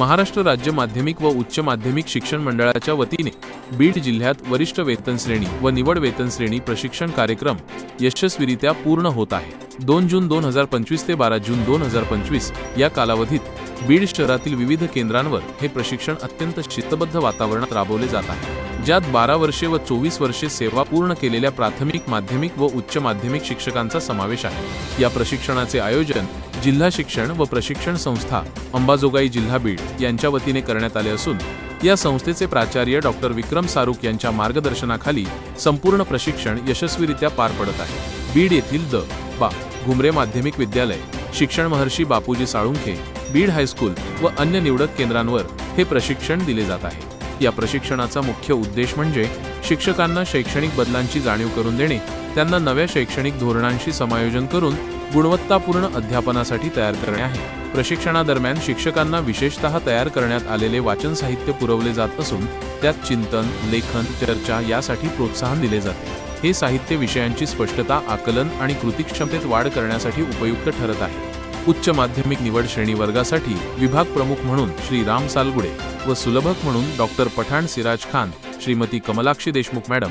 महाराष्ट्र राज्य माध्यमिक व उच्च माध्यमिक शिक्षण मंडळाच्या वतीने बीड जिल्ह्यात वरिष्ठ वेतन श्रेणी व निवड वेतन श्रेणी प्रशिक्षण कार्यक्रम यशस्वीरित्या पूर्ण होत आहे. दोन जून दोन हजार पंचवीस ते बारा जून दोन हजार पंचवीस या कालावधीत बीड शहरातील विविध केंद्रांवर हे प्रशिक्षण अत्यंत शिस्तबद्ध वातावरणात राबवले जात आहे. ज्यात बारा वर्षे व चोवीस वर्षे सेवा पूर्ण केलेल्या प्राथमिक माध्यमिक व उच्च माध्यमिक शिक्षकांचा समावेश आहे. या प्रशिक्षणाचे आयोजन जिल्हा शिक्षण व प्रशिक्षण संस्था अंबाजोगाई जिल्हा बीड यांच्या वतीने करण्यात आले असून या संस्थेचे प्राचार्य डॉक्टर विक्रम सारुक यांच्या मार्गदर्शनाखाली संपूर्ण प्रशिक्षण यशस्वीरित्या पार पडत आहे. बीड येथील द. बा. घुमरे माध्यमिक विद्यालय शिक्षण महर्षी बापूजी साळुंखे बीड हायस्कूल व अन्य निवडक केंद्रांवर हे प्रशिक्षण दिले जात आहे. या प्रशिक्षणाचा मुख्य उद्देश म्हणजे शिक्षकांना शैक्षणिक बदलांची जाणीव करून देणे त्यांना नव्या शैक्षणिक धोरणांशी समायोजन करून गुणवत्तापूर्ण अध्यापनासाठी तयार करणे आहे. प्रशिक्षणादरम्यान शिक्षकांना विशेषतः तयार करण्यात आलेले वाचन साहित्य पुरवले जात असून त्यात चिंतन लेखन चर्चा यासाठी प्रोत्साहन दिले जाते. हे साहित्य विषयांची स्पष्टता आकलन आणि कृतिक्षमतेत वाढ करण्यासाठी उपयुक्त ठरत आहे. उच्च माध्यमिक निवड श्रेणी वर्गासाठी विभाग प्रमुख म्हणून श्री राम सालगुडे व सुलभक म्हणून डॉक्टर पठाण सिराज खान श्रीमती कमलाक्षी देशमुख मॅडम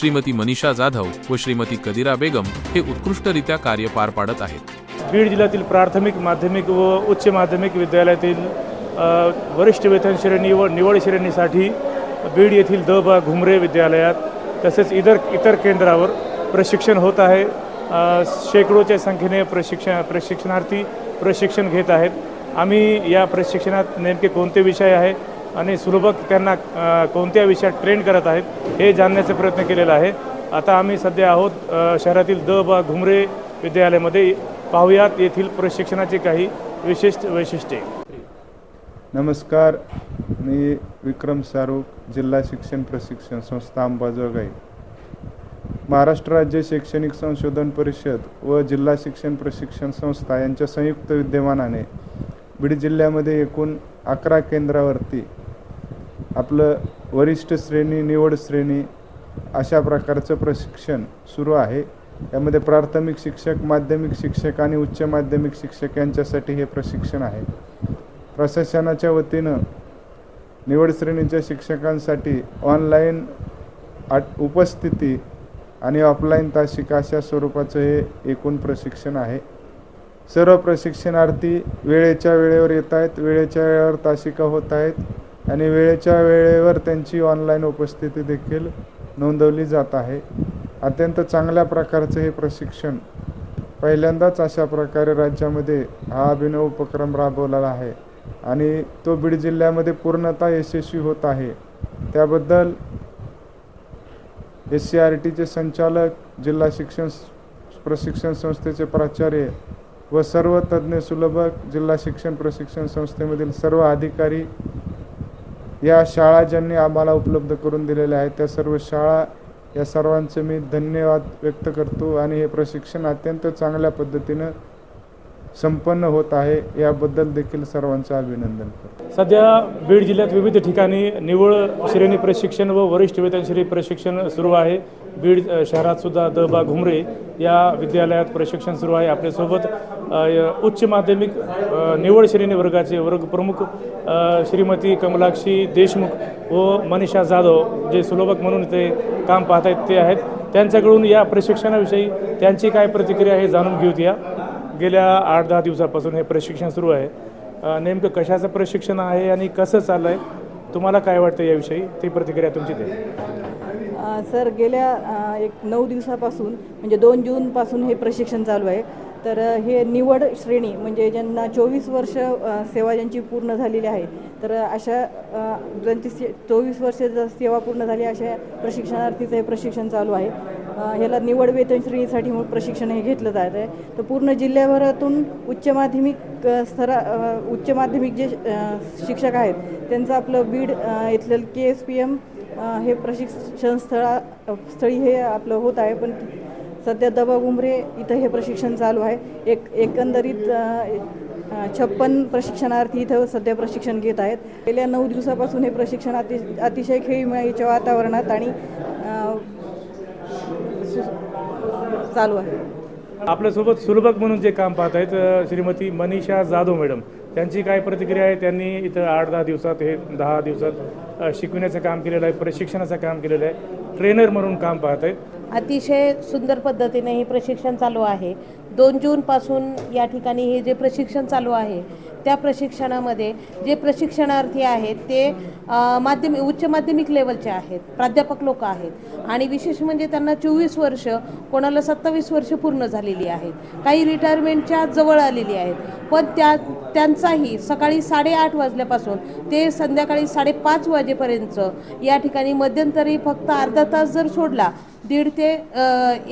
श्रीमती मनीषा जाधव व श्रीमती कदिरा बेगम हे उत्कृष्टरित्या कार्य पार पाडत आहेत. बीड जिल्ह्यातील प्राथमिक माध्यमिक व उच्च माध्यमिक विद्यालयातील वरिष्ठ वेतन श्रेणी व निवड श्रेणीसाठी बीड येथील द बा घुमरे विद्यालयात तसेच इतर इतर केंद्रावर प्रशिक्षण होत आहे. शेकडोच्या संख्येने प्रशिक्षण प्रशिक्षणार्थी प्रशिक्षण घेत आहेत. आम्ही या प्रशिक्षणात नेमके कोणते विषय आहे आणि सुलभक त्यांना कोणत्या विषयात ट्रेन करत आहेत हे जाणण्याचा प्रयत्न केलेला आहे. आता आम्ही सध्या आहोत शहरातील द बा घुमरे विद्यालयामध्ये. पाहुयात येथील प्रशिक्षणाची काही विशिष्ट वैशिष्ट्ये. नमस्कार मी विक्रम सारूक जिल्हा शिक्षण प्रशिक्षण संस्था अंबाजोगाई. महाराष्ट्र राज्य शैक्षणिक संशोधन परिषद व जिल्हा शिक्षण प्रशिक्षण संस्था यांच्या संयुक्त विद्यमानाने बीड जिल्ह्यामध्ये एकूण अकरा केंद्रावरती आपलं वरिष्ठ श्रेणी निवड श्रेणी अशा प्रकारचं प्रशिक्षण सुरू आहे. यामध्ये प्राथमिक शिक्षक माध्यमिक शिक्षक आणि उच्च माध्यमिक शिक्षक यांच्यासाठी हे प्रशिक्षण आहे. प्रशासनाच्या वतीनं निवड श्रेणीच्या शिक्षकांसाठी ऑनलाईन आट उपस्थिती आणि ऑफलाईन तासिका अशा स्वरूपाचं हे एकूण प्रशिक्षण आहे. सर्व प्रशिक्षणार्थी वेळेच्या वेळेवर येत आहेत वेळेच्या वेळेवर तासिका होत आहेत आणि वेळेच्या वेळेवर त्यांची ऑनलाईन उपस्थिती देखील नोंदवली जात आहे. अत्यंत चांगल्या प्रकारचं हे प्रशिक्षण पहिल्यांदाच अशा प्रकारे राज्यामध्ये हा अभिनव उपक्रम राबवलेला आहे आणि तो बीड जिल्ह्यामध्ये पूर्णतः यशस्वी होत आहे. त्याबद्दल एस सी आर टीचे संचालक जिल्हा शिक्षण प्रशिक्षण संस्थेचे प्राचार्य व सर्व तज्ज्ञ सुलभक जिल्हा शिक्षण प्रशिक्षण संस्थेमधील सर्व अधिकारी या शाळा ज्यांनी आम्हाला उपलब्ध करून दिलेल्या आहेत. त्या सर्व शाळा या सर्वांचे मी धन्यवाद व्यक्त करतो आणि हे प्रशिक्षण अत्यंत चांगल्या पद्धतीनं संपन्न होत आहे याबद्दल देखील सर्वांचं अभिनंदन करतो. सध्या बीड जिल्ह्यात विविध ठिकाणी निवळ श्रेणी प्रशिक्षण व वरिष्ठ वेतन श्रेणी प्रशिक्षण सुरू आहे. बीड शहरात सुद्धा द बा घुमरे या विद्यालयात प्रशिक्षण सुरू आहे. आपल्यासोबत य- उच्च माध्यमिक निवड श्रेणी वर्गाचे वर्ग प्रमुख श्रीमती कमलाक्षी देशमुख व मनीषा जाधव जे सुलभक म्हणून ते काम पाहत आहेत ते आहेत. त्यांच्याकडून या प्रशिक्षणाविषयी त्यांची काय प्रतिक्रिया आहे जाणून घेऊया. गेल्या आठ दहा दिवसापासून हे प्रशिक्षण सुरू आहे. नेमकं कशाचं प्रशिक्षण आहे आणि कसं चाललं आहे तुम्हाला काय वाटतं याविषयी? ती प्रतिक्रिया तुमची दे सर गेल्या एक नऊ दिवसापासून म्हणजे दोन जूनपासून हे प्रशिक्षण चालू आहे. तर हे निवड श्रेणी म्हणजे ज्यांना चोवीस वर्ष सेवा ज्यांची पूर्ण झालेली आहे तर अशा ज्यांची से चोवीस वर्ष जर सेवा पूर्ण झाली अशा प्रशिक्षणार्थीचं हे प्रशिक्षण चालू आहे. ह्याला निवड वेतन श्रेणीसाठी म्हणून प्रशिक्षण हे घेतलं जात आहे. तर पूर्ण जिल्ह्याभरातून उच्च माध्यमिक स्तरा उच्च माध्यमिक जे शिक्षक आहेत त्यांचं आपलं बीड इथलं के एस पी एम हे प्रशिक्षण स्थळा स्थळी हे आपलं होत आहे. पण सध्या दबा उमरे इथं हे प्रशिक्षण चालू आहे. एक एकंदरीत छप्पन प्रशिक्षणार्थी इथं सध्या प्रशिक्षण घेत आहेत. गेल्या नऊ दिवसापासून हे प्रशिक्षण अति अतिशय खेळीमेळीच्या वातावरणात आणि चालू आहे. आपल्यासोबत सुलभक म्हणून जे काम पाहत आहेत श्रीमती मनीषा जाधव मॅडम. त्यांची काय प्रतिक्रिया आहे? त्यांनी इथं आठ दहा दिवसात हे दहा दिवसात शिकविण्याचं काम केलेलं आहे प्रशिक्षणाचं काम केलेलं आहे. ट्रेनर म्हणून काम पाहत आहेत अतिशय सुंदर पद्धतीने हे प्रशिक्षण चालू आहे. दोन जूनपासून या ठिकाणी हे जे प्रशिक्षण चालू आहे त्या प्रशिक्षणामध्ये जे प्रशिक्षणार्थी आहेत ते माध्यमिक उच्च माध्यमिक लेवलचे आहेत प्राध्यापक लोक आहेत. आणि विशेष म्हणजे त्यांना चोवीस वर्ष कोणाला सत्तावीस वर्ष पूर्ण झालेली आहेत. काही रिटायरमेंटच्या जवळ आलेली आहेत. पण त्या त्यांचाही सकाळी साडेआठ वाजल्यापासून ते संध्याकाळी साडेपाच वाजेपर्यंत या ठिकाणी मध्यंतरी फक्त अर्धा तास जर सोडला दीड ते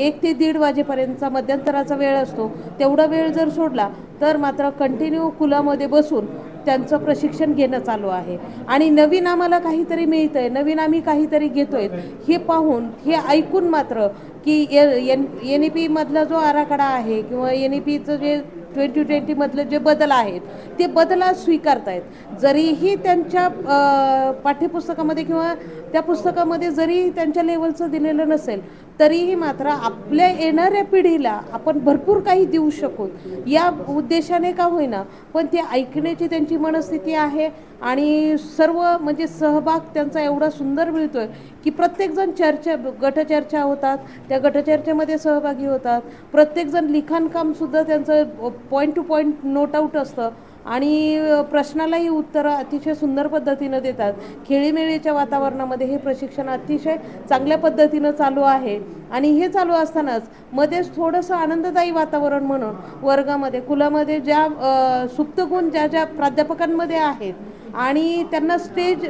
एक ते दीड वाजेपर्यंतचा मध्यंतराचा वेळ असतो. तेवढा वेळ जर सोडला तर मात्र कंटिन्यू कुलामध्ये बसून त्यांचं प्रशिक्षण घेणं चालू आहे. आणि नवीन आम्हाला काहीतरी मिळतं आहे नवीन आम्ही काहीतरी घेतो आहे हे पाहून हे ऐकून मात्र की एन एन ई पीमधला जो आराखडा आहे किंवा एन ई पीचं जे ट्वेंटी ट्वेंटीमधले जे बदल आहेत ते बदला स्वीकारतायत. जरीही त्यांच्या पाठ्यपुस्तकामध्ये किंवा त्या पुस्तकामध्ये जरी त्यांच्या लेवलचं दिलेलं नसेल तरीही मात्र आपल्या येणाऱ्या पिढीला आपण भरपूर काही देऊ शकू. या उद्देशाने का होईना पण ते ऐकण्याची त्यांची मनस्थिती आहे आणि सर्व म्हणजे सहभाग त्यांचा एवढा सुंदर मिळतोय की प्रत्येकजण चर्चा गटचर्चा होतात त्या गटचर्चेमध्ये सहभागी होतात. प्रत्येकजण लिखाणकामसुद्धा त्यांचं point to point note out असतं. आणि प्रश्नालाही उत्तरं अतिशय सुंदर पद्धतीनं देतात. खेळीमेळीच्या वातावरणामध्ये हे प्रशिक्षण अतिशय चांगल्या पद्धतीनं चालू आहे. आणि हे चालू असतानाच मध्येच थोडंसं आनंददायी वातावरण म्हणून वर्गामध्ये कुलामध्ये ज्या सुप्तगुण ज्या ज्या प्राध्यापकांमध्ये आहेत आणि त्यांना स्टेज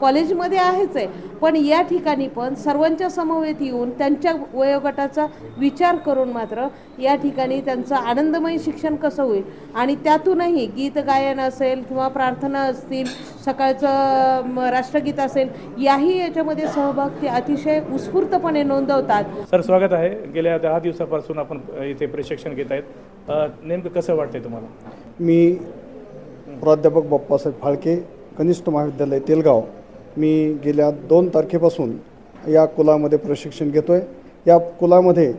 कॉलेजमध्ये आहेच आहे. पण या ठिकाणी पण सर्वांच्या समवेत येऊन त्यांच्या वयोगटाचा विचार करून मात्र या ठिकाणी त्यांचं आनंदमय शिक्षण कसं होईल? आणि त्यातूनही गीत गायन असेल किंवा प्रार्थना असतील सकाळचं राष्ट्रगीत असेल याही याच्यामध्ये सहभाग ते अतिशय उत्स्फूर्तपणे नोंदवतात. सर स्वागत आहे. गेल्या दहा दिवसापासून आपण इथे प्रशिक्षण घेत आहेत. नेमकं कसं वाटतंय तुम्हाला? मी प्राध्यापक बाप्पासाहेब फाळके कनिष्ठ महाविद्यालय तेलगाव. मी गेल्या दोन तारखेपासून या कुलामध्ये प्रशिक्षण घेतो आहे या कुलामध्ये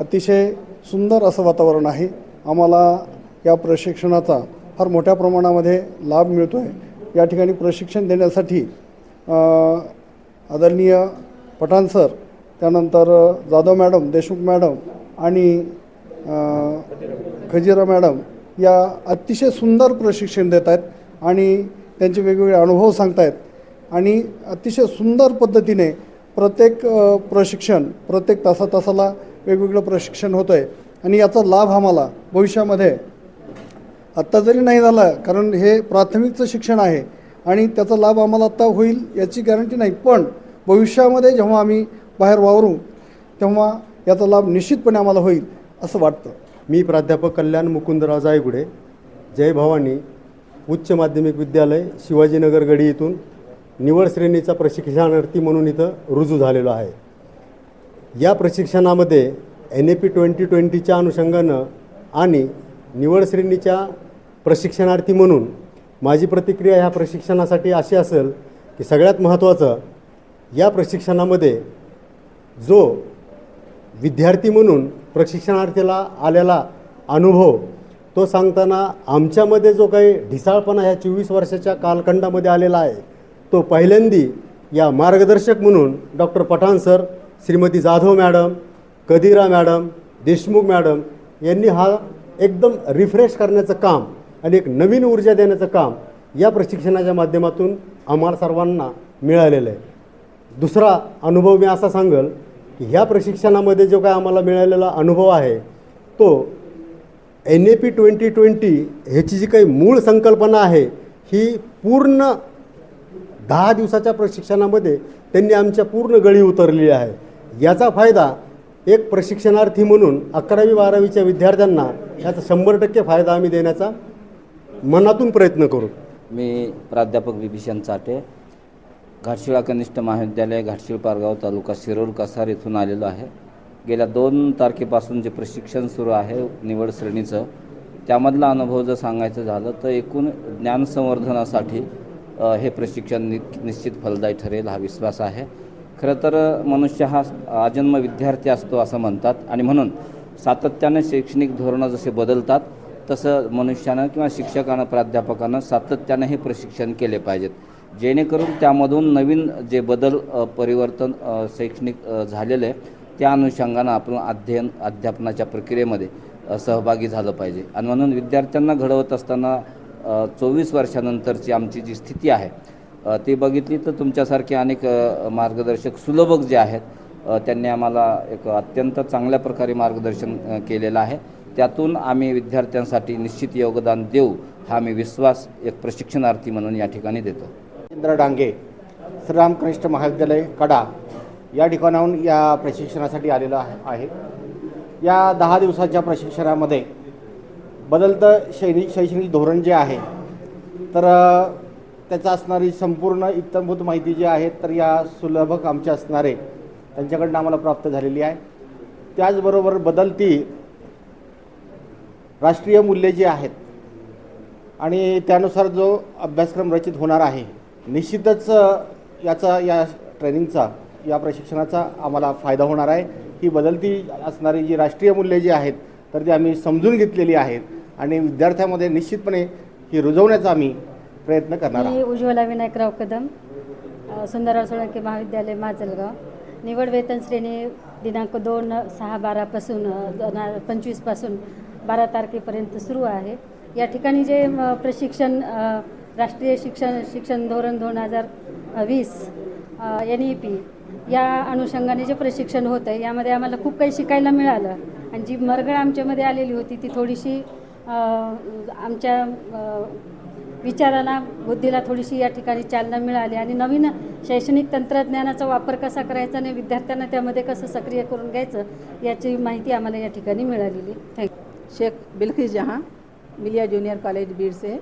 अतिशय सुंदर असं वातावरण आहे. आम्हाला या प्रशिक्षणाचा फार मोठ्या प्रमाणामध्ये लाभ मिळतो आहे या ठिकाणी प्रशिक्षण देण्यासाठी आदरणीय पठाण सर त्यानंतर जाधव मॅडम देशमुख मॅडम आणि खजिरा मॅडम या अतिशय सुंदर प्रशिक्षण देत आहेत आणि त्यांचे वेगवेगळे अनुभव सांगत आहेत आणि अतिशय सुंदर पद्धतीने प्रत्येक प्रशिक्षण प्रत्येक तासा तासाला वेगवेगळं प्रशिक्षण होतं आहे आणि याचा लाभ आम्हाला भविष्यामध्ये आत्ता जरी नाही झालं कारण हे प्राथमिकचं शिक्षण आहे आणि त्याचा लाभ आम्हाला आत्ता होईल याची गॅरंटी नाही. पण भविष्यामध्ये जेव्हा आम्ही बाहेर वावरू तेव्हा याचा लाभ निश्चितपणे आम्हाला होईल असं वाटतं. मी प्राध्यापक कल्याण मुकुंदराव जायगुडे जय भवानी उच्च माध्यमिक विद्यालय शिवाजीनगर गडी इथून निवड श्रेणीचा प्रशिक्षणार्थी म्हणून इथं रुजू झालेलो आहे. या प्रशिक्षणामध्ये एन ए पी ट्वेंटी ट्वेंटीच्या अनुषंगानं आणि निवड श्रेणीच्या प्रशिक्षणार्थी म्हणून माझी प्रतिक्रिया ह्या प्रशिक्षणासाठी अशी असेल की सगळ्यात महत्त्वाचं या प्रशिक्षणामध्ये जो विद्यार्थी म्हणून प्रशिक्षणार्थीला आलेला अनुभव तो सांगताना आमच्यामध्ये जो काही ढिसाळपणा ह्या चोवीस वर्षाच्या कालखंडामध्ये आलेला आहे तो पहिल्यांदी या मार्गदर्शक म्हणून doctor Pathan sir Shrimati Jadhav madam Kadira madam Deshmukh madam यांनी हा एकदम रिफ्रेश करण्याचं काम आणि एक नवीन ऊर्जा देण्याचं काम या प्रशिक्षणाच्या माध्यमातून आम्हाला सर्वांना मिळालेलं आहे. दुसरा अनुभव मी असा सांगेल की ह्या प्रशिक्षणामध्ये जो काय आम्हाला मिळालेला अनुभव आहे तो N A P twenty twenty ह्याची जी काही मूळ संकल्पना आहे ही पूर्ण दहा दिवसाच्या प्रशिक्षणामध्ये त्यांनी आमच्या पूर्ण गळी उतरलेली आहे. याचा फायदा एक प्रशिक्षणार्थी म्हणून अकरावी बारावीच्या विद्यार्थ्यांना याचा शंभर टक्के फायदा आम्ही देण्याचा मनातून प्रयत्न करू. मी प्राध्यापक विभीषण चाटे घाटशिळा कनिष्ठ महाविद्यालय घाटशिळ पारगाव तालुका शिरोळ कसार येथून आलेलो आहे. गेल्या दोन तारखेपासून जे प्रशिक्षण सुरू आहे निवड श्रेणीचं त्यामधला अनुभव जर सांगायचं झालं तर एकूण ज्ञानसंवर्धनासाठी हे प्रशिक्षण नि निश्चित फलदायी ठरेल हा विश्वास आहे. खरं तर मनुष्य हा आजन्म विद्यार्थी असतो असं म्हणतात आणि म्हणून सातत्याने शैक्षणिक धोरणं जसे बदलतात तसं मनुष्यानं किंवा शिक्षकानं प्राध्यापकानं सातत्यानं हे प्रशिक्षण केले पाहिजेत. जेणेकरून त्यामधून नवीन जे बदल परिवर्तन शैक्षणिक झालेलं आहे त्या अनुषंगानं आपण अध्ययन अध्यापनाच्या प्रक्रियेमध्ये सहभागी झालं पाहिजे. आणि म्हणून विद्यार्थ्यांना घडवत असताना चोवीस वर्षानंतरची आमची जी स्थिती आहे ती बघितली तर तुमच्यासारखे अनेक मार्गदर्शक सुलभक जे आहेत त्यांनी आम्हाला एक अत्यंत चांगल्या प्रकारे मार्गदर्शन केलेलं आहे. त्यातून आम्ही विद्यार्थ्यांसाठी निश्चित योगदान देऊ हा मी विश्वास एक प्रशिक्षणार्थी म्हणून या ठिकाणी देतो. इंद्र डांगे श्रीराम कनिष्ठ महाविद्यालय कडा या ठिकाणाहून या प्रशिक्षणासाठी आलेलो आहे या दहा दिवसाच्या प्रशिक्षणामध्ये बदलतं शैनिक शैक्षणिक धोरण जे आहे तर त्याचा त्याचं असणारी संपूर्ण इत्तमभूत माहिती जी आहे तर या सुलभक आमचे असणारे त्यांच्याकडनं आम्हाला प्राप्त झालेली आहे. त्याचबरोबर बदलती राष्ट्रीय मूल्ये जी आहेत आणि त्यानुसार जो अभ्यासक्रम रचित होणार आहे निश्चितच याचा या ट्रेनिंगचा या प्रशिक्षणाचा आम्हाला फायदा होणार आहे. ही बदलती असणारी जी राष्ट्रीय मूल्ये जी आहेत तर ती आम्ही समजून घेतलेली आहेत आणि विद्यार्थ्यांमध्ये निश्चितपणे ही रुजवण्याचा आम्ही प्रयत्न करणार आहोत. मी उज्ज्वला विनायकराव कदम सुंदरराव सोळंके महाविद्यालय माजलगाव. निवड वेतन श्रेणी दिनांक दोन सहा बारापासून दोन पंचवीसपासून बारा तारखेपर्यंत सुरू आहे. या ठिकाणी जे प्रशिक्षण राष्ट्रीय शिक्षण शिक्षण धोरण दोन हजार वीस एन ई पी या अनुषंगाने जे प्रशिक्षण होतं आहे यामध्ये आम्हाला खूप काही शिकायला मिळालं. आणि जी मरगळ आमच्यामध्ये आलेली होती ती थोडीशी आमच्या विचारांना विचाराला बुद्धीला थोडीशी या ठिकाणी चालना मिळाली. आणि नवीन शैक्षणिक तंत्रज्ञानाचा वापर कसा करायचा आणि विद्यार्थ्यांना त्यामध्ये कसं सक्रिय करून घ्यायचं याची माहिती आम्हाला या ठिकाणी मिळालेली. थँक्यू शेख बिलखी जहाँ मिलिया ज्युनियर कॉलेज बीड़ से।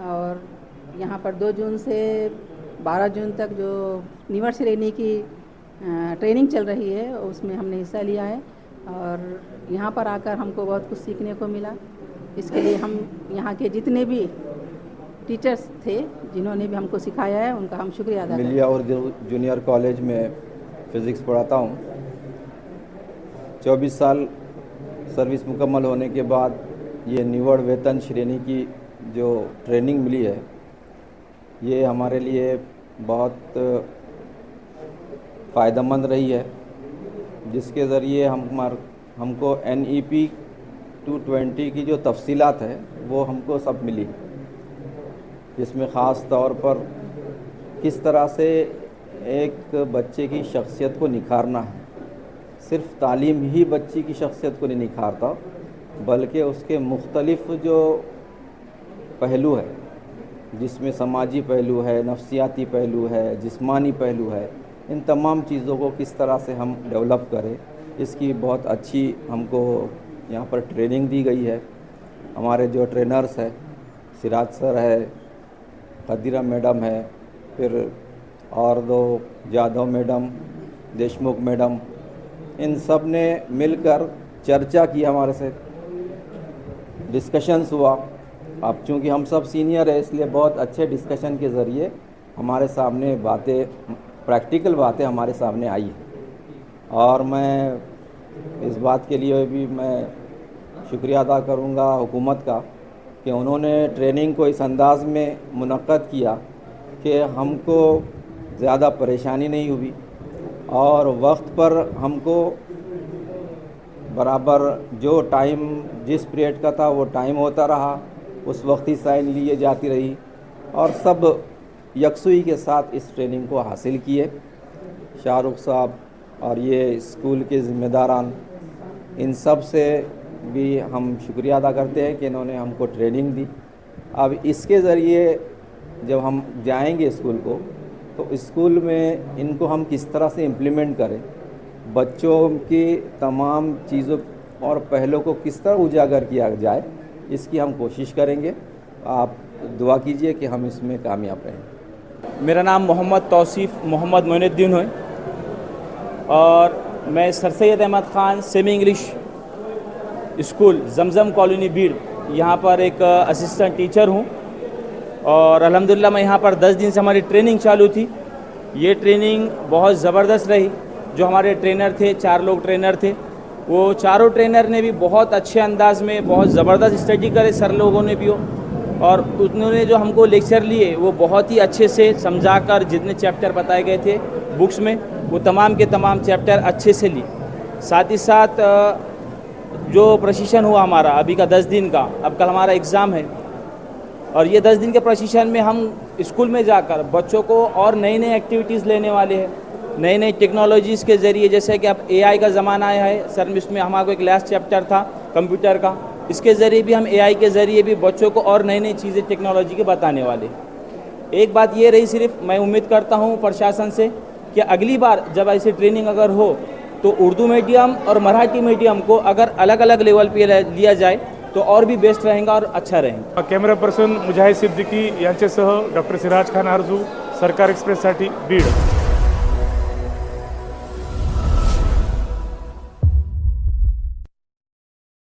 और यहाँ पर दो जून से बारह जून तक जो निवर श्रेणी की ट्रेनिंग चल रही है, उसमें हमने हिस्सा लिया है। और यहाँ पर आकर हमको बहुत कुछ सीखने को मिला। इसके लिए हम यहाँ के जितने भी टीचर्स थे, जिन्होंने भी हमको सिखाया है, उनका हम शुक्रिया अदा मिलिया और जूनियर कॉलेज में फ़िज़िक्स पढ़ाता हूँ। चौबीस साल सर्विस मुकम्मल होने के बाद ये निवड़ वेतन श्रेणी की जो ट्रेनिंग मिली है, ये हमारे लिए बहुत फ़ायदेमंद रही है, जिसके ज़रिए हम हमार, हमको N E P two twenty की जो तफसीलात है, वो हमको सब मिली। जिसमें ख़ास तौर पर किस तरह से एक बच्चे की शख्सियत को निखारना है, सिर्फ़ तालीम ही बच्ची की शख्सियत को नहीं निखारता, बल्कि उसके मुख्तलिफ़ जो पहलू है, जिसमें समाजी पहलू है, नफसियाती पहलू है, जिस्मानी पहलू है, इन तमाम चीज़ों को किस तरह से हम डेवलप करें, इसकी बहुत अच्छी हमको यहाँ पर ट्रेनिंग दी गई है। हमारे जो ट्रेनर्स है, सिराज सर है कदीरा मैडम है, फिर और दो जादव मैडम, देशमुख मैडम, इन सबने मिलकर चर्चा की हमारे से, डिस्कशंस हुआ। अब चूँकि हम सब सीनियर है, इसलिए बहुत अच्छे डिस्कशन के ज़रिए हमारे सामने बातें प्रैक्टिकल बातें हमारे सामने आई हैं। और मैं इस बात के लिए भी मैं शुक्रिया अदा करूँगा हुकूमत का कि उन्होंने ट्रेनिंग को इस अंदाज़ में मुनक़द किया कि हमको ज़्यादा परेशानी नहीं हुई और वक्त पर हमको बराबर जो टाइम जिस पीरियड का था वो टाइम होता रहा। उस वक्त ही साइन लिए जाती रही और सब यकसुई के साथ इस ट्रेनिंग को हासिल किए। शाहरुख साहब और ये स्कूल के ज़िम्मेदारान, इन सबसे भी हम शुक्रिया अदा करते हैं कि इन्होंने हमको ट्रेनिंग दी। अब इसके ज़रिए जब हम जाएँगे स्कूल को तो स्कूल में इनको हम किस तरह से इम्प्लीमेंट करें? बच्चों की तमाम चीज़ों और पहलों को किस तरह उजागर किया जाए? इसकी हम कोशिश करेंगे। आप दुआ कीजिए कि हम इसमें कामयाब रहें। मेरा नाम मोहम्मद तौसीफ़ मोहम्मद मोनुद्दीन है और मैं sir Saiyad Ahmed Khan semi English school Zamzam colony भीड़ यहाँ पर एक असिस्टेंट टीचर हूँ। और अल्हम्दुलिल्लाह, मैं यहाँ पर 10 दिन से हमारी ट्रेनिंग चालू थी। ये ट्रेनिंग बहुत ज़बरदस्त रही। जो हमारे ट्रेनर थे, चार लोग ट्रेनर थे। वो चारों ट्रेनर ने भी बहुत अच्छे अंदाज में, बहुत ज़बरदस्त स्टडी करे सर लोगों ने भी और उन्होंने जो हमको लेक्चर लिए, वो बहुत ही अच्छे से समझा कर जितने चैप्टर बताए गए थे बुक्स में, वो तमाम के तमाम चैप्टर अच्छे से लिए। साथ ही साथ जो प्रशिक्षण हुआ हमारा, अभी का दस दिन का, अब कल हमारा एग्ज़ाम है। और ये दस दिन के प्रशिक्षण में हम स्कूल में जाकर बच्चों को और नई नई एक्टिविटीज़ लेने वाले हैं। नई नई टेक्नोलॉजीज़ के ज़रिए, जैसे कि अब एआई का ज़माना आया है, सर, इसमें हमारा एक लास्ट चैप्टर था कंप्यूटर का। इसके ज़रिए भी हम एआई के ज़रिए भी बच्चों को और नई नई चीज़ें टेक्नोलॉजी के बताने वाले। एक बात ये रही सिर्फ़, मैं उम्मीद करता हूँ प्रशासन से कि अगली बार जब ऐसी ट्रेनिंग अगर हो तो उर्दू मीडियम और मराठी मीडियम को अगर अलग अलग लेवल पे लिया जाए तो और भी बेस्ट रहेगा और अच्छा रहेगा। कॅमेरा पर्सन मुजाहिद सिद्दीकी यांच्यासह डॉक्टर सिराज खान आरज़ू, सरकार एक्सप्रेससाठी बीड।